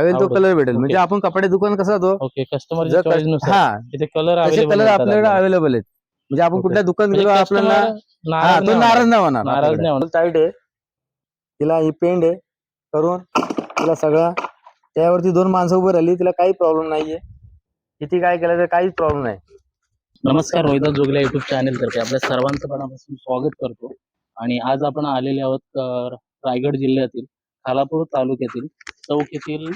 हवेल तो. कलर भेटेल. म्हणजे. आपण कपडे दुकान कसं होतो ओके कस्टमर जर कस- हा. तिथे कलर तसे कलर आपल्याकडे अवेलेबल आहेत. म्हणजे आपण. कुठल्या दुकान म्हणजे गेलो आपल्याला हा तो नाराज नाही होणार नाराज नाही होणार. टाईट आहे. तिला ही पेंड आहे. करून तिला सगळं. त्यावरती दोन माणसं उभं राहिली. तिला काही प्रॉब्लेम नाहीये. किती काय केलं तर काहीच प्रॉब्लेम नाही. नमस्कार रोहिदास जोगले युट्यूब चॅनल तर्फे. आपल्या सर्वांचं मनापासून स्वागत करतो. आणि आज आपण आलेले आहोत अं, रायगड जिल्ह्यातील खालापूर तालुक्यातील चौक येथील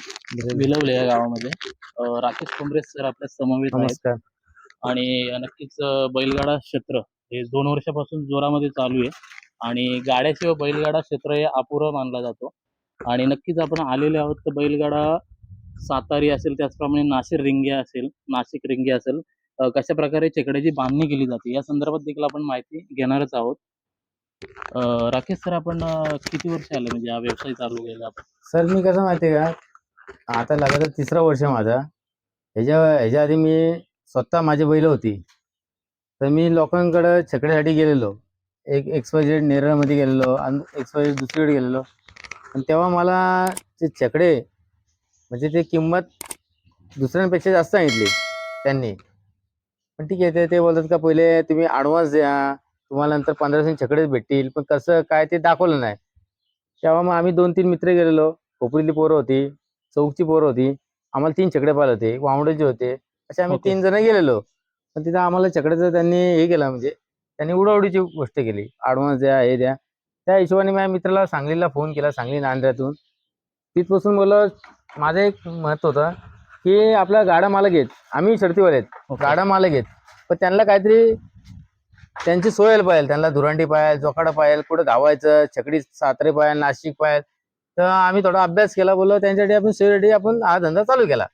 विलवले या गावामध्ये. अं, राकेश कुंबरे सर आपल्या समवेत आहेत. नमस्कार. आणि नक्कीच अं, बैलगाडा क्षेत्र हे दोन वर्षापासून जोरामध्ये चालू आहे. आणि गाड्याशिवाय बैलगाडा क्षेत्र हे अपुरं मानला जातो. आणि नक्कीच आपण आलेले आहोत तर बैलगाडा सातारी असेल त्याचप्रमाणे नाशिक रिंग्या असेल नाशिक रिंग्या असेल अं, कशा प्रकारे चेकड्याची बांधणी केली जाते या संदर्भात देखील आपण माहिती घेणारच आहोत. राकेश सर आपण किती वर्ष आले? म्हणजे हा व्यवसाय चालू केला? सर मी कसं माहितीये का? आता लगातार तिसरा वर्ष आहे माझा. ह्याच्या ह्याच्या आधी मी स्वतः माझी बैल होती. तर मी लोकांकडे छकड्यासाठी गेलेलो. एक एक्सपायजेड नेरळमध्ये गेलेलो आणि एक्सपायजेड दुसरीकडे गेलेलो. आणि तेव्हा मला ते छकडे म्हणजे ते किंमत दुसऱ्यांपेक्षा जास्त सांगितली त्यांनी. पण ठीक आहे ते ते बोलतात का पहिले तुम्ही ॲडव्हान्स द्या. तुम्हाला नंतर पंधरा दिवसांनी छकडेच भेटतील. पण कसं काय ते दाखवलं नाही. तेव्हा मग आम्ही दोन तीन मित्र गेलेलो. कोपरीतली पोरं होती चौकची पोरं होती. आम्हाला तीन छकडे पाहिजे होते वावडेचे होते. असे आम्ही. तीन जण गेलेलो. पण तिथं आम्हाला छकड्याचं त्यांनी हे केलं म्हणजे त्यांनी उडावडीची गोष्ट केली. ॲडव्हान्स द्या हे द्या. त्या हिशोबाने माझ्या मित्राला सांगलीला फोन केला सांगली नांद्र्यातून तिथपासून बोललं माझं एक मत होतं की आपला गाडा मालक आहेत. आम्ही शर्तीवाले आहेत. गाडा मालक आहेत. पण त्यांना काहीतरी त्यांची सोय व्हायला पाहिजे. त्यांना धुरांडी पाहिजे जोखाडा पाहिजे कुठं धावायचं छकडी सातारे पाहिजे नाशिक पाहिजे तर आम्ही थोडा अभ्यास केला बोललो त्यांच्यासाठी आपण सोयीसाठी आपण हा धंदा चालू केला.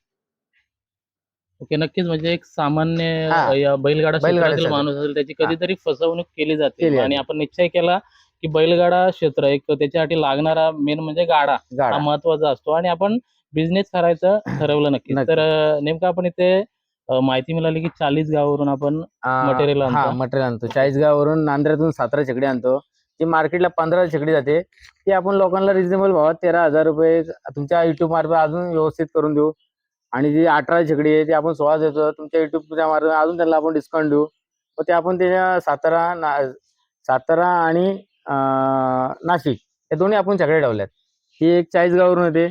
ओके नक्कीच. म्हणजे एक सामान्य हा. या बैलगाडा क्षेत्रातील बैलगाड्यासाठी. माणूस असेल त्याची कधीतरी फसवणूक केली जाते. केली आणि. आपण निश्चय केला की बैलगाडा क्षेत्र एक त्याच्यासाठी लागणारा मेन म्हणजे गाडा हा गाडा. महत्त्वाचा असतो. आणि आपण बिझनेस करायचं ठरवलं नक्की नक्की. तर अ, नेमकं आपण इथे माहिती मिळाली की चाळीस गावावरून आपण? हा मटेरियल आणतो. चाळीसगाववरून नांद्र्यातून सतरा छकडी आणतो. ती मार्केटला पंधरा छकडी जाते. ती आपण लोकांना रिजनेबल भावात तेरा हजार रुपये तुमच्या युट्यूब मार्फत अजून व्यवस्थित करून देऊ. आणि जी अठरा छकडी आहे ती आपण सोळा देतो. तुमच्या युट्यूबच्या मार्फत अजून त्यांना आपण डिस्काउंट देऊ. मग ते आपण त्याच्या सातारा ना सातारा आणि नाशिक हे दोन्ही आपण छकड्या ठेवल्यात. ही एक चाळीसगाववरून येते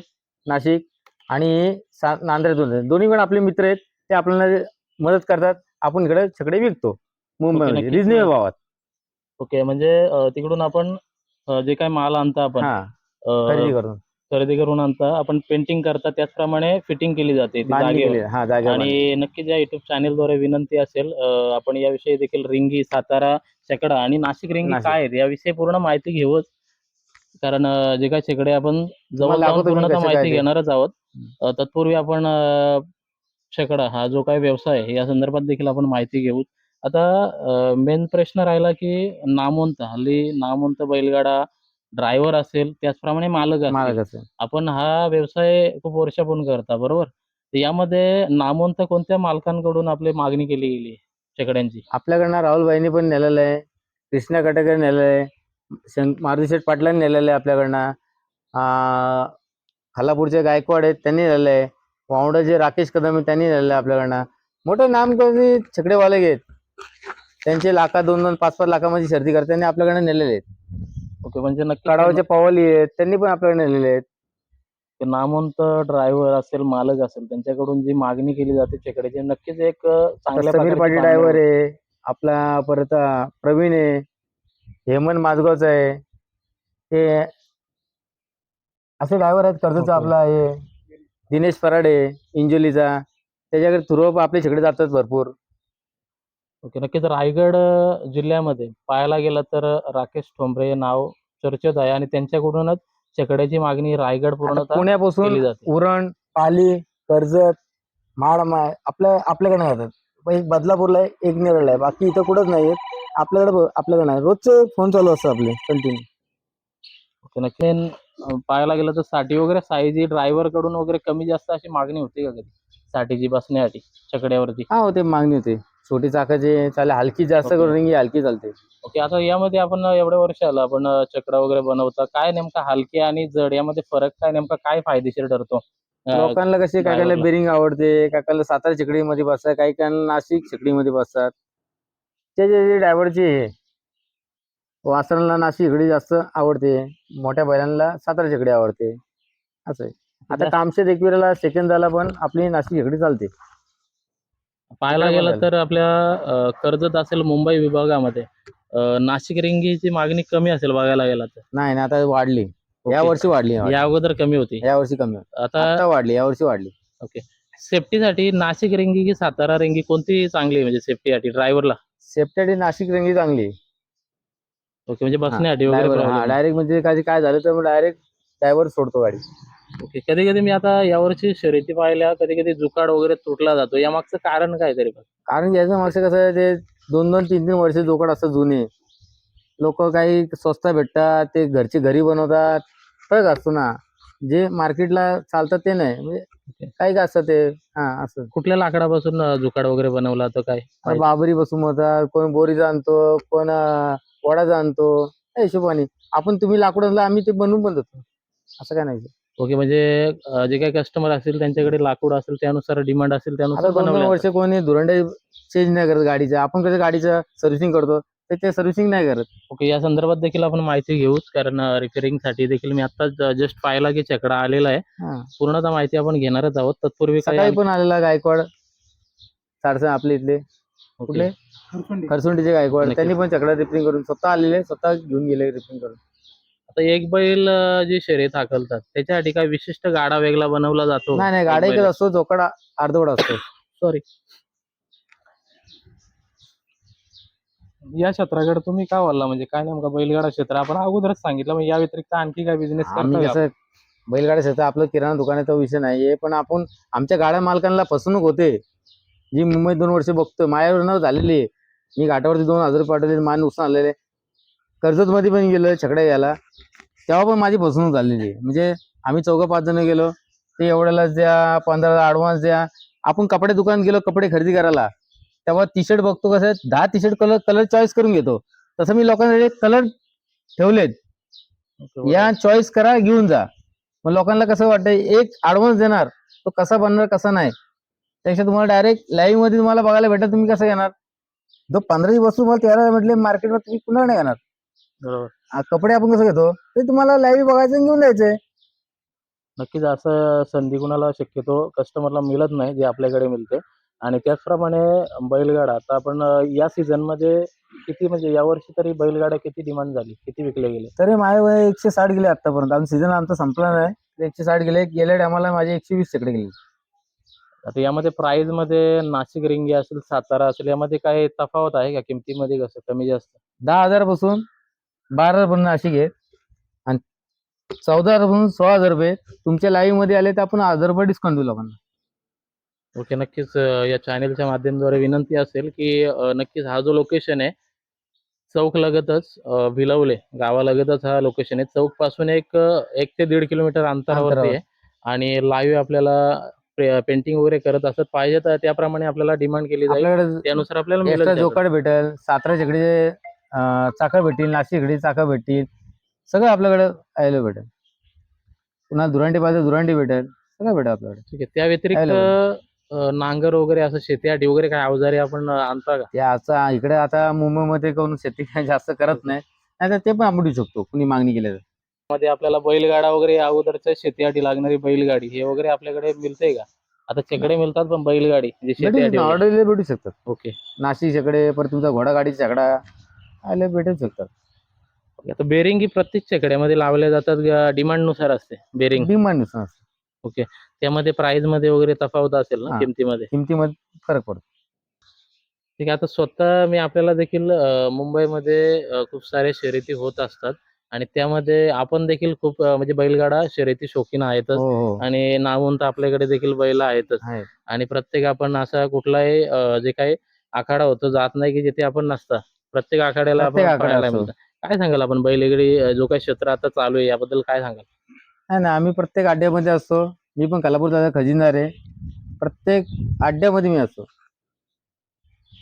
नाशिक आणि सा नांद्र्यातून येते. दोन्ही पण आपले मित्र आहेत. ते आपल्याला मदत करतात आपण इकडे छकडे विकतो मुंबईमध्ये नक्कीच. रिजनेबल भावात ओके म्हणजे अ, तिकडून आपण अ, जे काय माल आणता आपण हा अ, खरेदी करून खरेदी करून आणता आपण पेंटिंग करता त्याचप्रमाणे फिटिंग केली जाते ती बांधणी जागेवर. केली हा जागेवर बांधणी. आणि नक्कीच या युट्यूब चॅनेलद्वारे विनंती असेल अं, आपण याविषयी देखील रिंगी सातारा शेकडा आणि नाशिक रिंगी नाशिक. काय आहेत याविषयी पूर्ण माहिती घेऊच कारण अं, जे काय शेकडे आपण जवळ जाऊन दाखवतो मी पूर्णतः कसं काय माहिती ते. घेणारच आहोत. अं, तत्पूर्वी आपण अं, शेकडा हा जो काही व्यवसाय आहे या संदर्भात देखील आपण माहिती घेऊ. आता मेन प्रश्न राहिला की नामवंत हल्ली नामवंत बैलगाडा ड्रायव्हर असेल त्याचप्रमाणे मालक असेल. मालक आपण हा व्यवसाय खूप वर्षापूर्वी करता बरोबर? यामध्ये नामवंत कोणत्या मालकांकडून आपली मागणी केली गेली शेकड्यांची? आपल्याकडनं राहुलबाईंनी पण नेलेलं आहे कृष्णा कटेकर नेलेलं आहे मारुती शेठ पाटलांनी नेलेलं आहे आपल्याकडनं. खालापूरचे गायकवाड आहेत त्यांनी नेलेलं आहे. वावडाचे राकेश कदम आहेत त्यांनी नेलेलं आहे आपल्याकडनं. मोठे नाम कधी छकडेवाले आहेत. त्यांचे लाखा दोन दोन पाच पाच लाखामध्ये शर्दी करतात. त्यांनी आपल्याकडे नेलेले आहेत. ओके म्हणजे नक्की कडावचे पवाली आहेत. त्यांनी पण आपल्याकडे नेलेले आहेत. नामवंत ड्रायव्हर असेल मालक असेल त्यांच्याकडून जी मागणी केली जाते चेकड्याची नक्कीच एक चांगल्या समीर पाटील कामं- ड्रायव्हर आहे. आपला परत अं, प्रवीण आहे. हेमंत माझगावचा आहे. ते असे ड्रायव्हर आहेत कर्जतचा ओके. आपला आहे. दिनेश पराडे इंजोलीचा त्याच्याकडे थ्रू आपले छकडे जातात भरपूर. ओके नक्कीच. रायगड जिल्ह्यामध्ये पाहायला गेलं तर राकेश ठोंबरे हे नाव चर्चेत आहे आणि त्यांच्याकडूनच चेकड्याची मागणी रायगड केली पुण्यापासून उरण पाली कर्जत माडमाय आपल्या आपल्याकडे जातात पण एक बदलापूरला आहे एक नेरळला आहे. बाकी इथं कुठंच नाही आपल्याकडे आपल्याकडे नाही. रोजचे फोन चालू असतं आपले कंटिन्यू ओके नक्की पाहायला गेलं तर साठी वगैरे साईजी ड्रायव्हरकडून वगैरे कमी जास्त अशी मागणी होती का कधी? साठीची बसण्यासाठी चकड्यावरती हा होते मागणी होते. छोटी चाकाचे चालेल हलकी जास्त ओके. करून हलकी चालते. ओके आता यामध्ये आपण एवढ्या वर्ष आलं आपण अं, चक्र वगैरे बनवता काय नेमका हलके आणि जड यामध्ये फरक काय नेमका काय फायदेशीर ठरतो? अं, लोकांना कसे काय कायला driver ला. बेरिंग आवडते काय कायला सातारा चिकडीमध्ये बसतात काही कायला नाशिक चिकडीमध्ये बसतात. ते जे ड्रायव्हरचे हे वासरांना नाशिक चिकडी जास्त आवडते. मोठ्या बैलांना सातारा चिकडी आवडते. असं आहे. आता कामशेत एकविराला सेकंद झाला पण आपली नाशिक चिकडी चालते. पाहायला गेलं? तर आपल्या अं, कर्जत असेल मुंबई विभागामध्ये. अं, नाशिक रिंगीची मागणी कमी असेल बघायला गेला तर. नाही ना आता वाढली. या. वर्षी वाढली या अगोदर कमी होती. या वर्षी कमी होती. आता आता वाढली या वर्षी वाढली. सेफ्टीसाठी नाशिक रिंगी की सातारा रिंगी कोणती चांगली आहे? म्हणजे सेफ्टीसाठी ड्रायव्हरला सेफ्टी नाशिक रंगी चांगली ओके म्हणजे बसण्यासाठी वगैरे हा नाही. डायरेक्ट म्हणजे काय काय झालं तर डायरेक्ट ड्रायव्हर सोडतो गाडी. ओके कधी कधी मी आता यावर्षी शर्यती पाहिल्या कधी कधी जुकाड वगैरे तुटला जातो. या मागचं कारण काय तरी पण कारण याचं मागचं कसं आहे ते दोन दोन तीन तीन वर्ष जोकड असतं जुने. लोक काही स्वस्त भेटतात ते घरचे घरी बनवतात. फरक असतो ना. जे मार्केटला चालतं ते नाही. म्हणजे काही का असतं ते? हा असं. कुठल्या लाकडापासून अं, जुकाड वगैरे बनवला तर काय? बाबरी बसून होतात कोण बोरीचा आणतो कोण अं, वडाचा आणतो त्या हिशोबाने. आपण तुम्ही लाकूड आणलं आम्ही ते बनवून पण देतो. असं काय नाही. ओके म्हणजे अं, जे काही कस्टमर असतील त्यांच्याकडे लाकूड असेल त्यानुसार डिमांड असेल आता त्यानुसार दोन दोन बनवलं वर्ष कोणी धुरंडे चेंज नाही करत गाडीचं. आपण कसं गाडीचं सर्व्हिसिंग करतो ते ते सर्व्हिसिंग नाही करत. ओके या संदर्भात देखील आपण माहिती घेऊच कारण रिपेअरिंगसाठी देखील मी आता जस्ट पाहिला की चकडा आलेला आहे. हा. पूर्णतः माहिती आपण घेणारच आहोत. तत्पूर्वी काही सकाळी पण आलेला गायकवाड सारसं आपले इथले. ओके. कुठले? खरसुंडीचे गायकवाड. त्यांनी पण चकडा रिपेअरिंग करून स्वतः आलेले स्वतः घेऊन गेले रिपेअरिंग करून. आता एक बैल अं, जी शर्यत हाकलतात त्याच्यासाठी काय विशिष्ट गाडा वेगळा बनवला जातो? नाही नाही गाड्या एकच असतो चोकडा अर्धवट असतो. सॉरी या क्षेत्राकडे तुम्ही काय बोलला म्हणजे काय नेमका बैलगाडा क्षेत्र? आपण अगोदरच सांगितलं मग या व्यतिरिक्त आणखी काय बिझनेस आम्ही करतो कसं बैलगाड्या शेतात आपलं किराणा दुकान आहे तो विषय नाहीये पण आपण आमच्या गाड्या मालकांना फसवणूक होते. जी मुंबईत दोन वर्ष बघतोय माझ्यावर झालेली आहे. मी घाटावरती दोन हजार रुपये पाठवले मान नुकसान आलेले कर्जतमध्ये पण गेलो छकड्या यायला तेव्हा पण माझी फसवणूक झालेली आहे. म्हणजे आम्ही चौघं पाच जण गेलो. ते एवढ्यालाच द्या पंधरा ॲडव्हान्स द्या. आपण कपडे दुकानात गेलो कपडे खरेदी करायला. तेव्हा टी शर्ट बघतो कसं दहा T shirt colour colour choice करून घेतो. तसं मी लोकांना कलर ठेवलेत. या चॉईस करा घेऊन जा. मग लोकांना कसं वाटतं एक ऍडव्हान्स देणार. तो कसा बनणार कसा नाही. त्यापेक्षा तुम्हाला डायरेक्ट लाईव्हमध्ये तुम्हाला बघायला भेटत तुम्ही कसं घेणार? जो पंधराची वस्तू मला तेरा म्हटले मार्केटमध्ये तुम्ही पुन्हा नाही घेणार बरोबर. आ, कपडे आपण कसं घेतो? ते तुम्हाला लाईव्ह बघायचं आणि घेऊन द्यायचे नक्कीच असं संधी कुणाला शक्यतो कस्टमरला मिळत नाही जे आपल्याकडे मिळते. आणि त्याचप्रमाणे बैलगाडा आता आपण अं, या सीझनमध्ये किती म्हणजे यावर्षी तरी बैलगाड्या किती डिमांड झाली? किती विकले गेले? तरी माझे वय एकशे साठ गेले आतापर्यंत. आमचा सीझन आमचा संपला नाही. तर एकशे साठ गेले. गेल्या टायमाला माझे एकशे वीस तिकडे गेले. आता यामध्ये प्राइसमध्ये नाशिक रिंगी असेल सातारा असेल यामध्ये काय तफावत आहे का? किमतीमध्ये कसं? कमी जास्त? दहा हजारापासून बारा हजारपर्यंत अशी घे आणि चौदा हजारपासून सोळा हजार रुपये. तुमच्या लाईव्हमध्ये आले तर आपण हजार रुपये डिस्काउंट देऊ लोकांना. ओके नक्कीच अं, या चॅनेलच्या माध्यमाद्वारे विनंती असेल की अं, नक्कीच हा जो लोकेशन आहे चौक लगतच अं, भिलवले गावालगतच हा लोकेशन आहे. चौकपासून एक अं, एक ते दीड किलोमीटर अंतरावरती अंतरावर. आहे. आणि लाईव्ह आपल्याला पेंटिंग वगैरे करत असत. पाहिजे तर त्याप्रमाणे आपल्याला डिमांड केली जाईल. आपल्याकडे त्यानुसार आपल्याला एक्स्ट्रा. जोकाड भेटेल सातारा झेकडे चाकं भेटतील नाशिक झेकडे चाकं भेटतील सगळं आपल्याकडे अवेलेबल भेटेल. पुन्हा दुरांडी पाहिजे दुरांडी भेटेल सगळं भेटेल आपल्याकडे. ठीक आहे. त्या व्यतिरिक्त अं, नांगर वगैरे असं शेतीआटी वगैरे काय अवजारे आपण अं, आणता का? ते आता इकडे आता मुंबईमध्ये कोण शेती काय जास्त करत नाही नाही तर ते पण आपण देऊ शकतो कुणी मागणी केली तर. मध्ये आपल्याला बैलगाडा वगैरे अगोदरच्या शेतीसाठी लागणारी बैलगाडी हे वगैरे आपल्याकडे मिळते का? आता चकडे मिळतात पण बैलगाडी जे शेतीसाठी वगैरे. ऑर्डर भेटू शकतात. ओके. नाशिक झेकडे परत तुमचा घोडागाडी झेकडा आले भेटू शकतात. ओके. आता बेरिंग ही प्रत्येक चकड्यामध्ये लावल्या जातात डिमांडनुसार असते बेरिंग डिमांडनुसार त्यामध्ये प्राइसमध्ये वगैरे तफावत असेल ना हा. किमतीमध्ये? किमतीमध्ये फरक पडतो. ठीक आहे आता स्वतः मी आपल्याला देखील अं, मुंबईमध्ये अं, खूप सारे शर्यती होत असतात. आणि त्यामध्ये आपण देखील खूप अं, म्हणजे बैलगाडा शर्यती शौकीन आहेतच. हो हो. आणि नावंत आपल्याकडे देखील बैल आहेतच. आहे. आणि प्रत्येक आपण असा कुठलाही अं, जे काही आखाडा होतो जात नाही की जिथे आपण नसता. प्रत्येक आखाड्याला आपण प्रत्येक पाहायला. मिळतं. काय सांगाल आपण? बैलगाडी अं, जो काही क्षेत्र आता चालू आहे याबद्दल काय सांगाल? नाही ना आम्ही प्रत्येक अड्ड्यामध्ये असतो. मी पण कोल्हापूर दादा खजिनदार आहे. प्रत्येक अड्ड्यामध्ये मी असतो.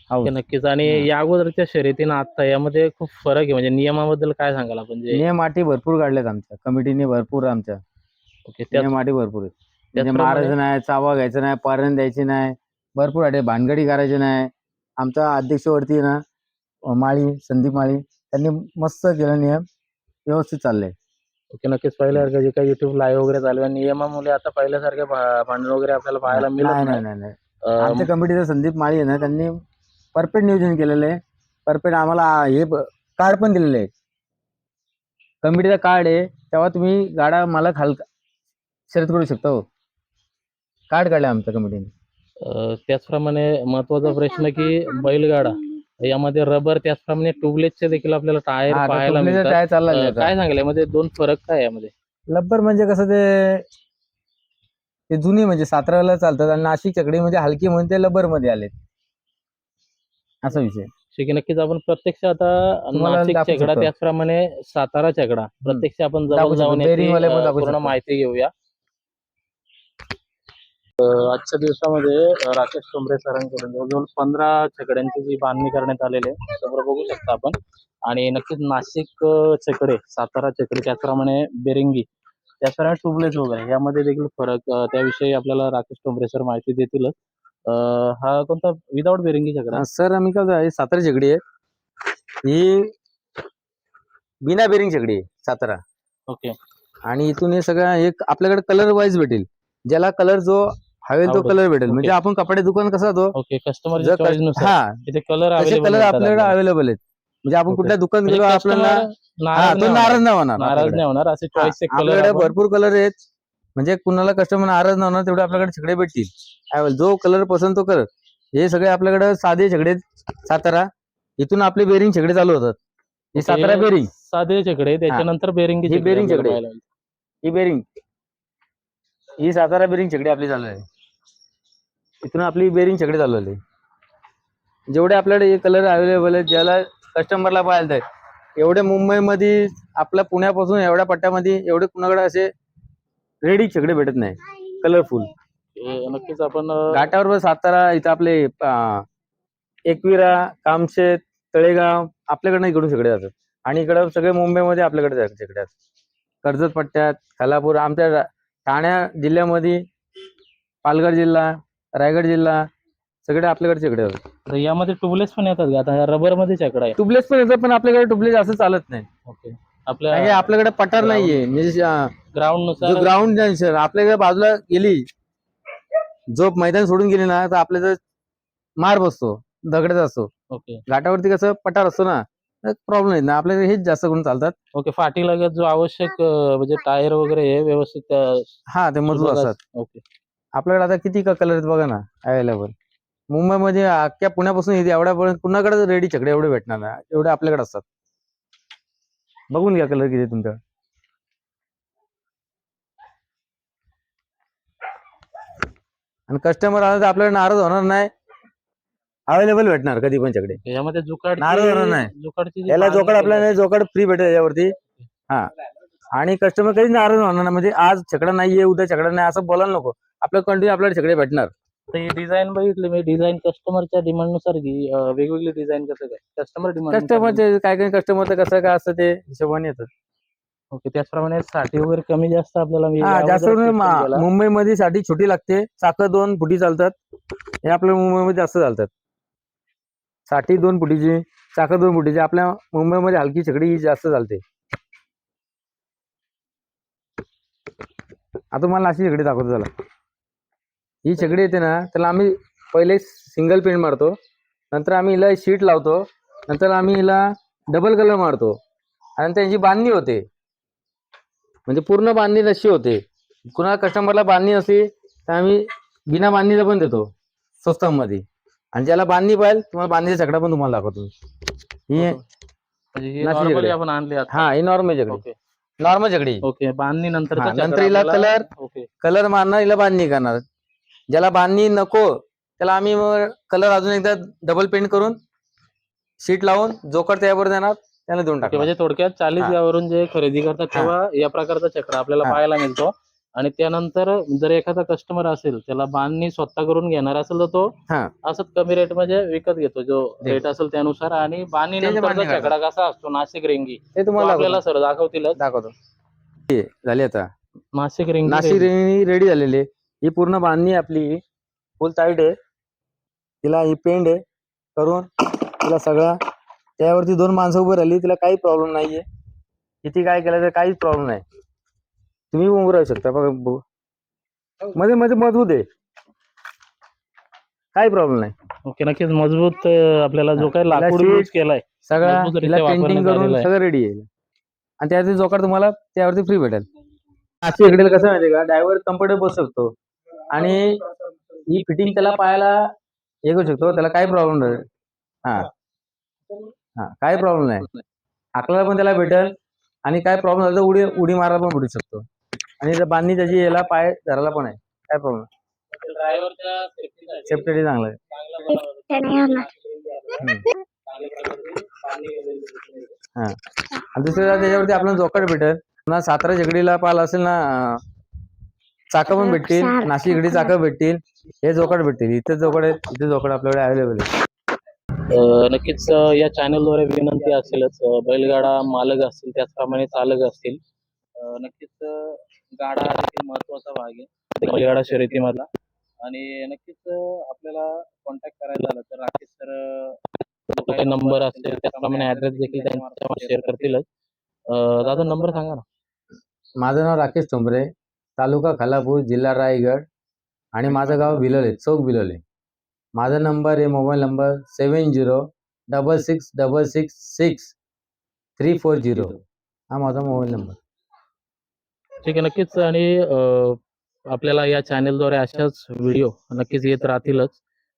हो. नक्कीच. आणि. या अगोदरच्या शर्यतीनं आता यामध्ये खूप फरक आहे. म्हणजे नियमाबद्दल काय सांगाल आपण? जे नियम अटी भरपूर काढल्यात आमच्या. कमिटीने भरपूर आमच्या. ओके त्या नियम अटी भरपूर आहेत. म्हणजे त्याचप्रमाणे- मारायचं नाही चावा घ्यायचं नाही पारण द्यायची नाही भरपूर अटे भानगडी करायची नाही. आमचा अध्यक्षवरती ना अं, माळी संदीप माळी त्यांनी मस्त केलं नियम. व्यवस्थित चाललंय. ओके नक्कीच. पाहिल्यासारखं जे काही युट्यूब लाईव्ह वगैरे चालू आहे नियमामुळे आता पहिल्यासारखे भांडण वगैरे आपल्याला पाहायला मिळत नाही नाही नाही. नाही नाही. अं, आमच्या कमिटीचा संदीप माळी आहे ना त्यांनी परफेक्ट नियोजन केलेलं आहे. परफेक्ट आम्हाला हे कार्ड पण दिलेलं आहे. कमिटीचा कार्ड आहे. तेव्हा तुम्ही गाडा मला खाल शर्यत करू शकता हो. कार्ड काढलं आमच्या कमिटीने अं, त्याचप्रमाणे महत्त्वाचा प्रश्न की बैलगाडा. यामध्ये रबर त्याचप्रमाणे ट्यूबलेसचे देखील आपल्याला टायर हा, आता पाहायला मिळतात. टायर चालला अं. काय सांगेल यामध्ये दोन फरक काय आहे यामध्ये? लब्बर म्हणजे कसं ते ते जुनी म्हणजे साताराला चालतात आणि नाशिक चकडी म्हणजे हलकी म्हणून ते लब्बरमध्ये आले असा विषय ठीक आहे नक्कीच आपण प्रत्यक्ष आता तुम्हाला नाशिक दाखवू चेकडा शकतो. त्याचप्रमाणे सातारा चेकडा प्रत्यक्ष आपण दाखवू जवळ शकतो. जाऊन याची, bearing वाले पण अं, दाखवू पूर्ण शकतो. माहिती घेऊया अं, आजच्या दिवसामध्ये अं, राकेश टोंबरे सरांकडून जवळजवळ पंधरा छकड्यांची जी बांधणी करण्यात आलेली आहे समोर बघू शकता आपण आणि नक्कीच नाशिक अं, छकडे सातारा छकडे त्याचप्रमाणे बेरिंगी त्याचप्रमाणे ट्यूबलेस वगैरे यामध्ये देखील फरक अं, त्याविषयी आपल्याला राकेश टोंबरे सर माहिती देतीलच अं, हा कोणता विदाऊट बेरिंगी छकडा सर आम्ही काय होतं, ही सातारा चकडी आहे. ही बिना बेरिंग चकडी आहे सातारा. ओके. आणि इथून हे सगळं एक आपल्याकडे कलर वाईज भेटेल. ज्याला कलर जो हवेल तो आवडेल. कलर भेटेल. म्हणजे. आपण कपडे दुकान कसं जातो ओके कस्टमरच्या जर चॉईस कस- नुसार. हा. तिथे कलर तसे कलर आपल्याकडे अवेलेबल आहेत. म्हणजे आपण. कुठल्या दुकान म्हणजे गेलो आपल्याला हा तो नाराज नाही होणार नाराज आपल्याकडे. नाही होणार. असे आपल्याकडे कलर भरपूर कलर आहेत. म्हणजे कुणाला कस्टमर नाही होणार तेवढे आपल्याकडे छकडे भेटतील. जो कलर पसंत तो कलर हे सगळे आपल्याकडे साधे आहेत, सातारा इथून आपले बेरिंग छकडे चालू होतात. ही. सातारा बेरिंग साधे छकडे त्याच्यानंतर बेरिंग ही bearing छकडे. ही बेरिंग ही सातारा बेरिंग छकडी आपली चालू आहे. इथून आपली बेरिंग छकडी चालू आहे जेवढे आपल्याकडे हे कलर अवेलेबल आहेत ज्याला कस्टमरला पाहायला आहेत एवढे मुंबईमध्ये आपल्या पुण्यापासून एवढ्या पट्ट्यामध्ये एवढे कुणाकडे असे रेडी छकडे भेटत नाही. कलरफुल नक्कीच आपण अं, घाटावर पण सातारा इथं आपले अं, एकविरा कामशेत तळेगाव आपल्याकडनं इकडून सगळे जातात. आणि इकडं सगळे मुंबईमध्ये आपल्याकडे जातात सगळे कर्जत पट्ट्यात खालापूर आमच्या रा- ठाण्या जिल्ह्यामध्ये पालघर जिल्हा रायगड जिल्हा सगळे आपल्याकडे सगळे जातात. तर यामध्ये ट्यूबलेस पण येतात का? आता रबरमध्ये छकडा आहे. टुबलेस पण येतात पण आपल्याकडे टुबलेस असं चालत नाही. ओके. की आपल्या आपल्याकडे पठार नाहीये. म्हणजे अं, ग्राउंड जो नुसार ग्राउंड आपल्याकडे बाजूला गेली जो मैदान सोडून गेली ना तर आपल्या मार बसतो दगडाचा असतो. ओके. घाटावरती कसं पठार असतो ना प्रॉब्लेम येत ना आपल्याकडे हेच जास्त करून चालतात. ओके फाटी लागत जो आवश्यक अं, म्हणजे टायर वगैरे हे व्यवस्थित अं, हा ते मजबूत. असतात. ओके. आपल्याकडे आता किती कलर आहेत बघा ना अवेलेबल मुंबईमध्ये अख्ख्या पुण्यापासून इथे एवढ्यापर्यंत कुणाकडे रेडी छकडे एवढे भेटणार ना एवढे आपल्याकडे असतात. बघून घ्या कलर किती तुमच्याकडे आणि कस्टमर आला तर आपल्याला नाराज होणार नाही. अवेलेबल भेटणार कधी पण छकडे यामध्ये जुकाड नारळ होणार नाही. जुकाडची जी याला जोकड आपल्याला जोकड फ्री भेटेल याच्यावरती हा. आणि कस्टमर कधी नाराज होणार नाही. म्हणजे आज छकडा नाहीये उद्या छकडा नाही असं बोलायला नको. आपलं कंटिन्यू आपल्याला छकडे भेटणार. तर ही डिझाईन बघितली मी. डिझाईन कस्टमरच्या डिमांडनुसार घे. अं, वेगवेगळी डिझाईन कसं काय? कस्टमर डिमांड कस्टमरचे काय काय कस्टमरचं कसं काय असतं ते हिशोबाने येतात. ओके त्याचप्रमाणे साठी वगैरे कमी जास्त आपल्याला मी हा अगोदर जास्त करून question मा- केला. मुंबईमध्ये साठी छोटी लागते. चाकं दोन फुटी चालतात. हे आपल्या मुंबईमध्ये जास्त चालतात. साठी दोन फुटीची चाकं दोन फुटीची आपल्या मुंबईमध्ये हलकी छकडी ही जास्त चालते. आता तुम्हाला अशी छकडी दाखवतो चला. ही छकडी येते ना त्याला आम्ही पहिले सिंगल पेंट मारतो नंतर आम्ही हिला शीट लावतो नंतर आम्ही हिला डबल कलर मारतो आणि त्यांची बांधणी होते. म्हणजे पूर्ण बांधणी तशी होते. कुणा कस्टमरला बांधणी असली तर आम्ही बिना बांधणीला पण देतो स्वस्तामध्ये. आणि ज्याला बांधणी पाहिजे तुम्हाला बांधणीचा छकडा पण तुम्हाला दाखवतो ही म्हणजे ही हा ही नॉर्मल ओके. नॉर्मल छकडी ओके बांधणी नंतर नंतर हिला कलर कलर मारणार हिला बांधणी करणार. ज्याला बांधणी नको त्याला आम्ही मग कलर अजून एकदा डबल पेंट करून शीट लावून जोकर त्यावर देणार त्याला देऊन टाकणार म्हणजे थोडक्यात चाळीस हा. गावावरून जे खरेदी करतात. तेव्हा या प्रकारचा चक्र आपल्याला हा. पाहायला मिळतो आणि त्यानंतर जर एखादा कस्टमर असेल त्याला बांधणी स्वतः करून घेणार असेल तर तो हा. असंच कमी रेटमध्ये विकत घेतो जो. रेट असेल त्यानुसार आणि बांधणी त्याची नंतरचा बांधणी चकडा कसा असतो नाशिक रेंगी ते तो तुम्हाला आपल्याला. सर दाखवतीलच दाखवतो हे झाली आता नाशिक रेंगी नाशिक रेडी झालेले ही पूर्ण बांधणी आपली. फुल टाईट आहे. तिला ही पेंड आहे. करून तिला सगळा. त्यावरती दोन माणसं उभं राहिली. तिला काही प्रॉब्लेम नाहीये. किती काय केलं तर काहीच प्रॉब्लेम नाही. तुम्ही उभं राहू शकता. बघा बघू. मध्ये मध्ये मजबूत आहे. काही प्रॉब्लेम नाही. ओके नक्कीच मजबूत आपल्याला जो काही लाकूड यूज केलाय सगळा पेंटिंग करून आहे. सगळं रेडी आहे. आणि त्यावरती जोकार तुम्हाला त्यावरती फ्री भेटेल. अशी इकडे कसं माहितीये का? ड्रायव्हर कम्फर्टेबल बसू शकतो. आणि ही फिटिंग त्याला पायाला हे करू शकतो त्याला काही प्रॉब्लेम नाही. हा. हा काही प्रॉब्लेम नाही. हाकलायला पण त्याला भेटेल आणि काय प्रॉब्लेम झाला तर उडी उडी मारायला पण भेटू शकतो. आणि बांधणी त्याची याला पाय धरायला पण आहे. काय प्रॉब्लेम सेफ्टी चांगलं आहे. हा. आणि दुसरं त्याच्यावरती आपल्याला जोकाट भेटेल. पुन्हा सातारा झगडीला पाहिलं असेल ना चाकं पण भेटतील नाशिक झगडी चाकं भेटतील हे जोकाट भेटतील इथे जोकाट आहेत इथे जोकाट आपल्याकडे अवेलेबल आहे नक्कीच या चॅनलद्वारे विनंती असेलच बैलगाडा मालक असतील त्याचप्रमाणे चालक असतील. नक्कीच गाडा महत्त्वाचा भाग आहे बैलगाडा शर्यतीमधला. आणि नक्कीच आपल्याला कॉन्टॅक्ट करायला झालं तर राकेश सर काही नंबर असेल त्याचप्रमाणे ऍड्रेस देखील त्यांच्या शेअर करतीलच. दादा नंबर सांगा ना. माझं नाव राकेश ठोंबरे तालुका खालापूर जिल्हा रायगड आणि माझं गाव भिलोले चौक भिलोले. माझा नंबर आहे mobile number seven zero double six double six six three four zero. हा माझा मोबाईल नंबर. ठीक आहे नक्कीच. आणि आपल्याला या चॅनेलद्वारे अशाच व्हिडिओ नक्कीच येत राहतीलच.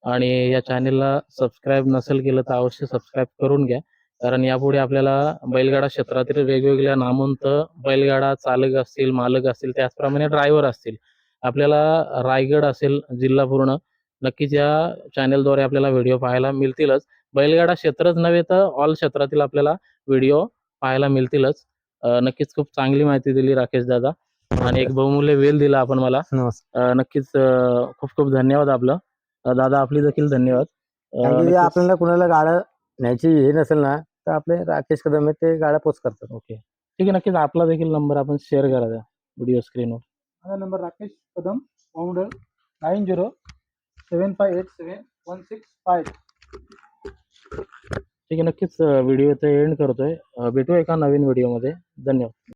आणि या चॅनेलला सबस्क्राईब नसेल केलं तर अवश्य सबस्क्राईब करून घ्या. कारण यापुढे आपल्याला बैलगाडा क्षेत्रातील वेगवेगळ्या नामवंत बैलगाडा चालक असतील मालक असतील त्याचप्रमाणे ड्रायव्हर असतील. आपल्याला रायगड असेल जिल्हा पूर्ण नक्कीच या चॅनेलद्वारे आपल्याला व्हिडिओ पाहायला मिळतीलच. बैलगाडा क्षेत्रच नव्हे तर ऑल क्षेत्रातील आपल्याला व्हिडिओ पाहायला मिळतीलच. नक्कीच खूप चांगली माहिती दिली राकेश दादा आणि एक बहुमूल्य वेल दिला आपण मला. नक्कीच खूप खूप धन्यवाद आपलं. दादा आपली देखील धन्यवाद. आपल्याला कुणाला गाड्या न्यायची हे नसेल ना तर आपले राकेश कदम आहेत ते गाड्या पोच करतात. ओके ठीक आहे नक्कीच आपला देखील नंबर आपण शेअर करा त्या व्हिडिओ स्क्रीनवर माझा number Rakesh Kadam founder nine zero seven five eight seven one six five ठीक आहे नक्कीच व्हिडिओ इथे एंड करतोय. भेटू एका नवीन व्हिडिओमध्ये धन्यवाद.